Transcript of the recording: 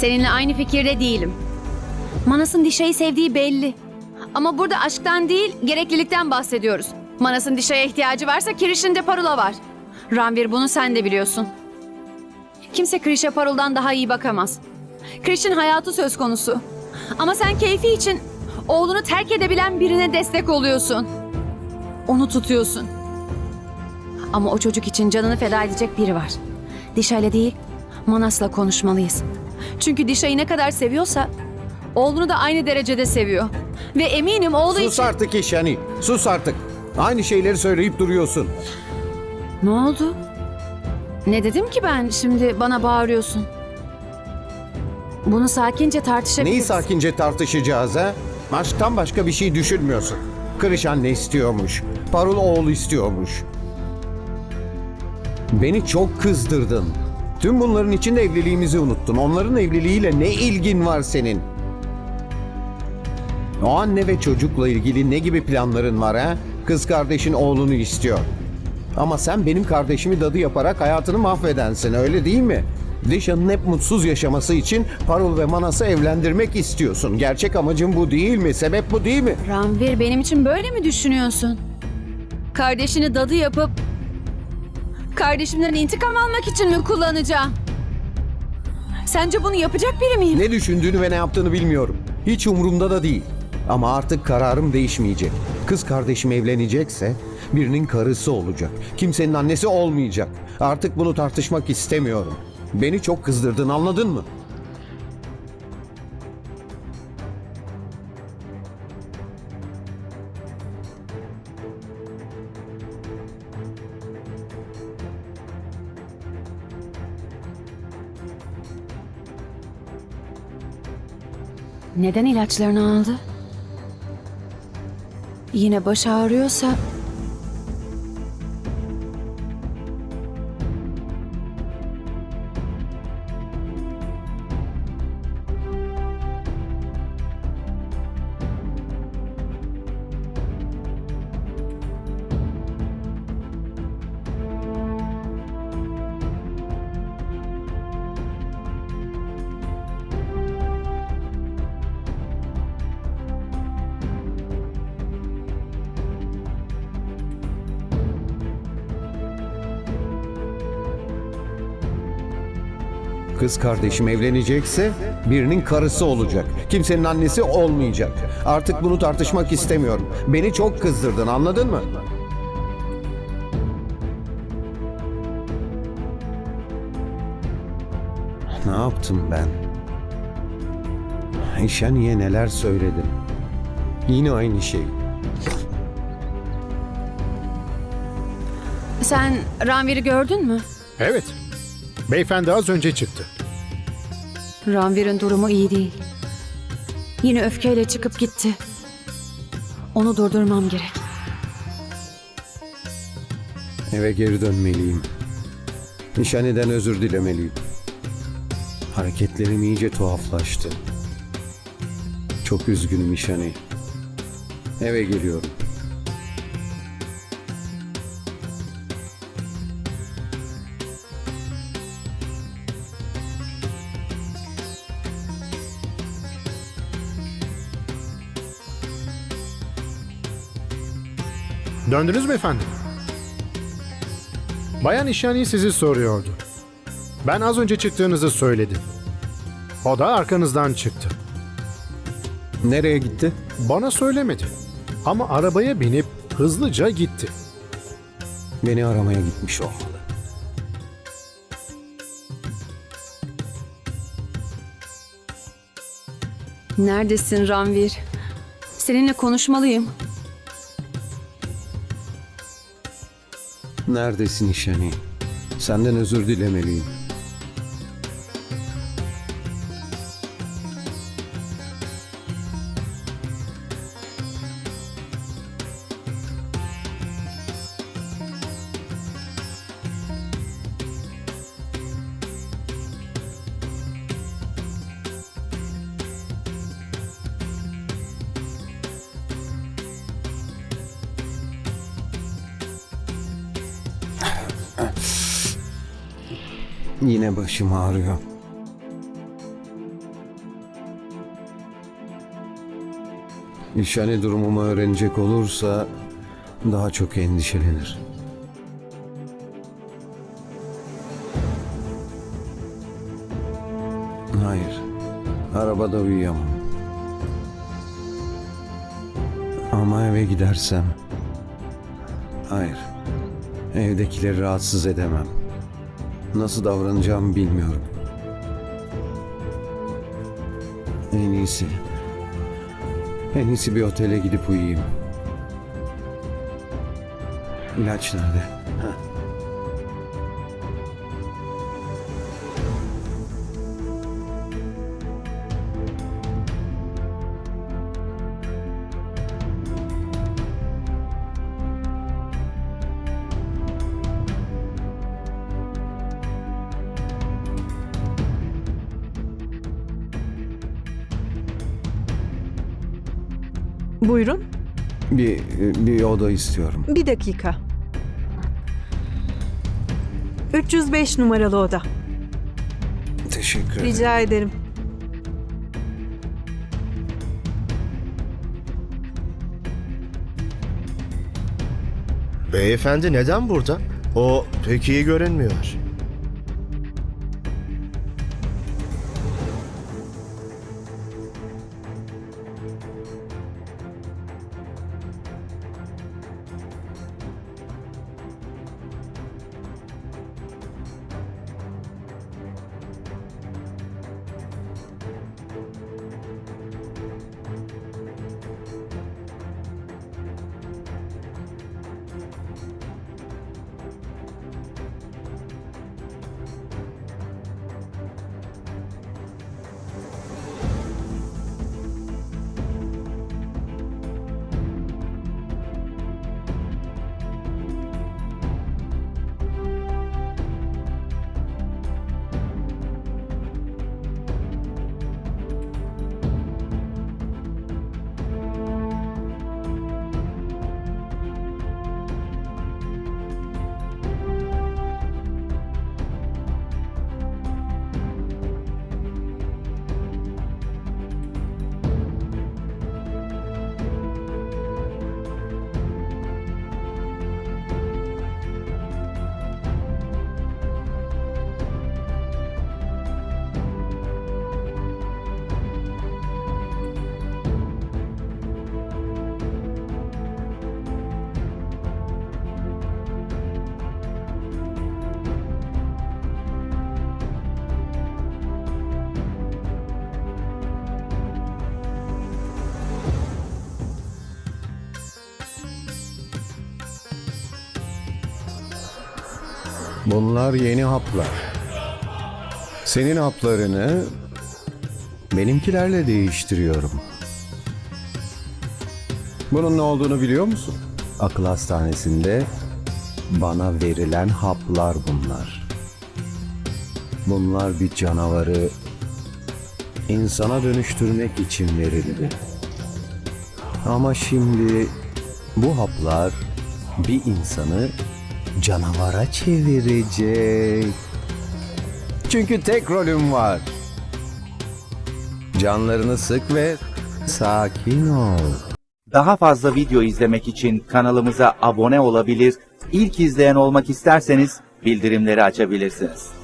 Seninle aynı fikirde değilim. Manas'ın Dişa'yı sevdiği belli. Ama burada aşktan değil, gereklilikten bahsediyoruz. Manas'ın Dişa'ya ihtiyacı varsa Kiriş'in de Parul'a var. Ranvir bunu sen de biliyorsun. Kimse Kiriş'e Parul'dan daha iyi bakamaz. Kiriş'in hayatı söz konusu. Ama sen keyfi için oğlunu terk edebilen birine destek oluyorsun. Onu tutuyorsun. Ama o çocuk için canını feda edecek biri var. Dişa'yla değil, Manas'la konuşmalıyız. Çünkü Dişa'yı ne kadar seviyorsa oğlunu da aynı derecede seviyor. Ve eminim oğlu Sus için... artık İşani. Sus artık. Aynı şeyleri söyleyip duruyorsun. Ne oldu? Ne dedim ki ben şimdi bana bağırıyorsun? Bunu sakince tartışabiliriz. Neyi sakince tartışacağız ha? Aşktan başka bir şey düşünmüyorsun. Kırış anne istiyormuş. Parul oğul istiyormuş. Beni çok kızdırdın. Tüm bunların içinde evliliğimizi unuttun. Onların evliliğiyle ne ilgin var senin? O anne ve çocukla ilgili ne gibi planların var ha? Kız kardeşin oğlunu istiyor. Ama sen benim kardeşimi dadı yaparak hayatını mahvedensin öyle değil mi? Dişan'ın hep mutsuz yaşaması için Parul ve Manas'ı evlendirmek istiyorsun. Gerçek amacın bu değil mi? Sebep bu değil mi? Ranvir benim için böyle mi düşünüyorsun? Kardeşini dadı yapıp kardeşimden intikam almak için mi kullanacağım? Sence bunu yapacak biri miyim? Ne düşündüğünü ve ne yaptığını bilmiyorum. Hiç umurumda da değil. Ama artık kararım değişmeyecek. Kız kardeşim evlenecekse birinin karısı olacak. Kimsenin annesi olmayacak. Artık bunu tartışmak istemiyorum. Beni çok kızdırdın anladın mı? Neden ilaçlarını aldı? Yine baş ağrıyorsa Kız kardeşim evlenecekse birinin karısı olacak. Kimsenin annesi olmayacak. Artık bunu tartışmak istemiyorum. Beni çok kızdırdın anladın mı? Ne yaptım ben? İşaniye neler söyledim. Yine aynı şey. sen Ranvir'i gördün mü? Evet. Beyefendi az önce çıktı. Ranvir'in durumu iyi değil. Yine öfkeyle çıkıp gitti. Onu durdurmam gerek. Eve geri dönmeliyim. Nişaneden özür dilemeliyim. Hareketlerim iyice tuhaflaştı. Çok üzgünüm Nişani. Eve geliyorum. Döndünüz mü efendim? Bayan İşyani sizi soruyordu. Ben az önce çıktığınızı söyledim. O da arkanızdan çıktı. Nereye gitti? Bana söylemedi. Ama arabaya binip hızlıca gitti. Beni aramaya gitmiş olmalı. Neredesin Ranvir? Seninle konuşmalıyım. Neredesin Nişani? Senden özür dilemeliyim. Yine başım ağrıyor. Nişani durumumu öğrenecek olursa daha çok endişelenir. Hayır, arabada uyuyamam. Ama eve gidersem... Hayır, evdekileri rahatsız edemem. Nasıl davranacağımı bilmiyorum. En iyisi... En iyisi bir otele gidip uyuyayım. İlaç nerede? Heh. Buyurun. Bir, bir oda istiyorum. Bir dakika. 305 numaralı oda. Teşekkür ederim. Rica ederim. Beyefendi neden burada? O pek iyi görünmüyor. Bunlar yeni haplar. Senin haplarını benimkilerle değiştiriyorum. Bunun ne olduğunu biliyor musun? Akıl hastanesinde bana verilen haplar bunlar. Bunlar bir canavarı insana dönüştürmek için verildi. Ama şimdi bu haplar bir insanı canavara çevirecek. Çünkü tek rolüm var. Canlarını sık ve sakin ol. Daha fazla video izlemek için kanalımıza abone olabilir, ilk izleyen olmak isterseniz bildirimleri açabilirsiniz.